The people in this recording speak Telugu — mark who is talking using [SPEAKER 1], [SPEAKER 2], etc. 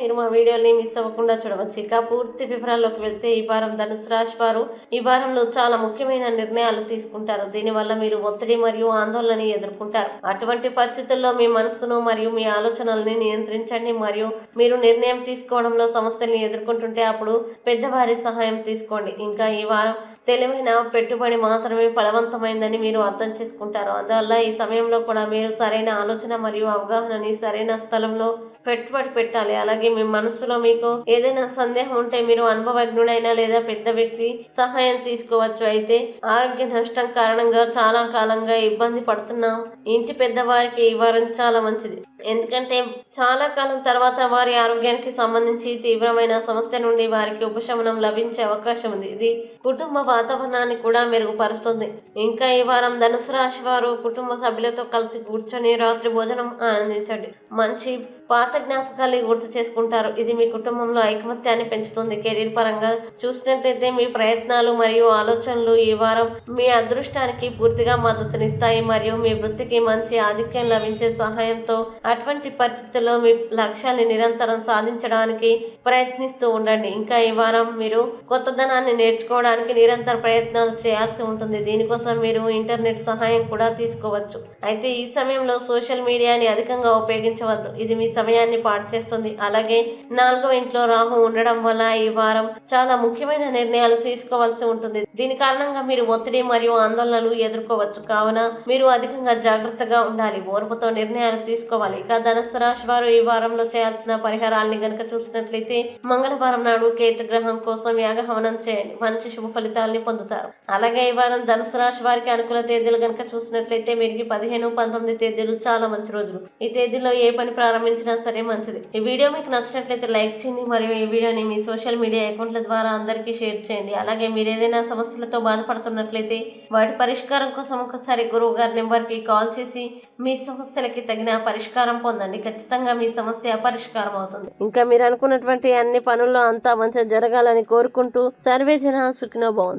[SPEAKER 1] మీరు మా వీడియోని మిస్ అవ్వకుండా చూడవచ్చు. ఇక పూర్తి వివరాల్లోకి వెళ్తే ఈ వారం ధనుసు రాశి వారు ఈ వారంలో చాలా ముఖ్యమైన నిర్ణయాలు తీసుకుంటారు. దీనివల్ల మీరు ఒత్తిడి మరియు ఆందోళనని ఎదుర్కొంటారు. అటువంటి పరిస్థితుల్లో మీ మనస్సును మరియు మీ ఆలోచనల్ని నియంత్రించండి మరియు మీరు నిర్ణయం తీసుకోవడంలో సమస్యల్ని ఎదుర్కొంటుంటే అప్పుడు పెద్దవారి సహాయం తీసుకోండి. ఇంకా ఈ వారం తెలివైన పెట్టుబడి మాత్రమే ఫలవంతమైందని మీరు అర్థం చేసుకుంటారు. అందువల్ల ఈ సమయంలో కూడా మీరు సరైన ఆలోచన మరియు అవగాహనని సరైన స్థలంలో పెట్టుబడి పెట్టాలి. అలాగే మీ మనసులో మీకు ఏదైనా సందేహం ఉంటే మీరు అనుభవజ్ఞుడైన లేదా పెద్ద వ్యక్తి సహాయం తీసుకోవచ్చు. అయితే ఆరోగ్య నష్టం కారణంగా చాలా కాలంగా ఇబ్బంది పడుతున్నాం ఇంటి పెద్దవారికి ఈ వారం చాలా మంచిది. ఎందుకంటే చాలా కాలం తర్వాత వారి ఆరోగ్యానికి సంబంధించి తీవ్రమైన సమస్య నుండి వారికి ఉపశమనం లభించే అవకాశం ఉంది. ఇది కుటుంబ వాతావరణాన్ని కూడా మెరుగుపరుస్తుంది. ఇంకా ఈ వారం ధనుసు రాశి వారు కుటుంబ సభ్యులతో కలిసి కూర్చొని రాత్రి భోజనం ఆనందించండి. మంచి పాత జ్ఞాపకాలు గుర్తు చేసుకుంటారు. ఇది మీ కుటుంబంలో ఐకమత్యాన్ని పెంచుతుంది. కెరీర్ పరంగా చూసినట్లయితే మీ ప్రయత్నాలు మరియు ఆలోచనలు ఈ వారం మీ అదృష్టానికి పూర్తిగా మద్దతునిస్తాయి. మరియు మీ వృత్తికి మంచి ఆధిక్యం లభించే సహాయంతో అటువంటి పరిస్థితుల్లో మీ లక్ష్యాన్ని నిరంతరం సాధించడానికి ప్రయత్నిస్తూ ఉండండి. ఇంకా ఈ వారం మీరు కొత్తదనాన్ని నేర్చుకోవడానికి నిరంతరం ప్రయత్నాలు చేయాల్సి ఉంటుంది. దీనికోసం మీరు ఇంటర్నెట్ సహాయం కూడా తీసుకోవచ్చు. అయితే ఈ సమయంలో సోషల్ మీడియాని అధికంగా ఉపయోగించవద్దు. ఇది మీ సమయాన్ని పాడు చేస్తుంది. అలాగే నాలుగో ఇంట్లో రాహు ఉండడం వల్ల ఈ వారం చాలా ముఖ్యమైన నిర్ణయాలు తీసుకోవాల్సి ఉంటుంది. దీని కారణంగా మీరు ఒత్తిడి మరియు ఆందోళనలు ఎదుర్కోవచ్చు. కావున మీరు అధికంగా జాగ్రత్తగా ఉండాలి. ఓర్పుతో నిర్ణయాలు తీసుకోవాలి. ఇక ధనుసు రాశి వారు ఈ వారంలో చేయాల్సిన పరిహారాల్ని గనక చూసినట్లయితే మంగళవారం నాడు కేతు గ్రహం కోసం యాగహవనం చేయండి. మంచి శుభ ఫలితాలని పొందుతారు. అలాగే ఈ వారం ధనుసు రాశి వారికి అనుకూల తేదీలు కనుక చూసినట్లయితే మీకు పదిహేను పంతొమ్మిది తేదీలు చాలా మంచి రోజులు. ఈ తేదీలో ఏ పని ప్రారంభించినా సరే మంచిది. ఈ వీడియో మీకు నచ్చినట్లయితే లైక్ చేయండి మరియు ఈ వీడియోని మీ సోషల్ మీడియా అకౌంట్ల ద్వారా అందరికీ షేర్ చేయండి. అలాగే మీరు ఏదైనా సమస్యలతో బాధపడుతున్నట్లయితే వాటి పరిష్కారం కోసం ఒకసారి గురువు గారి నెంబర్కి కాల్ చేసి మీ సమస్యలకి తగిన పరిష్కారం పొందండి. ఖచ్చితంగా మీ సమస్య పరిష్కారం అవుతుంది. ఇంకా మీరు అనుకున్నటువంటి అన్ని పనుల్లో అంతా మంచిగా జరగాలని కోరుకుంటూ సర్వే జన సుఖినో బాగుంది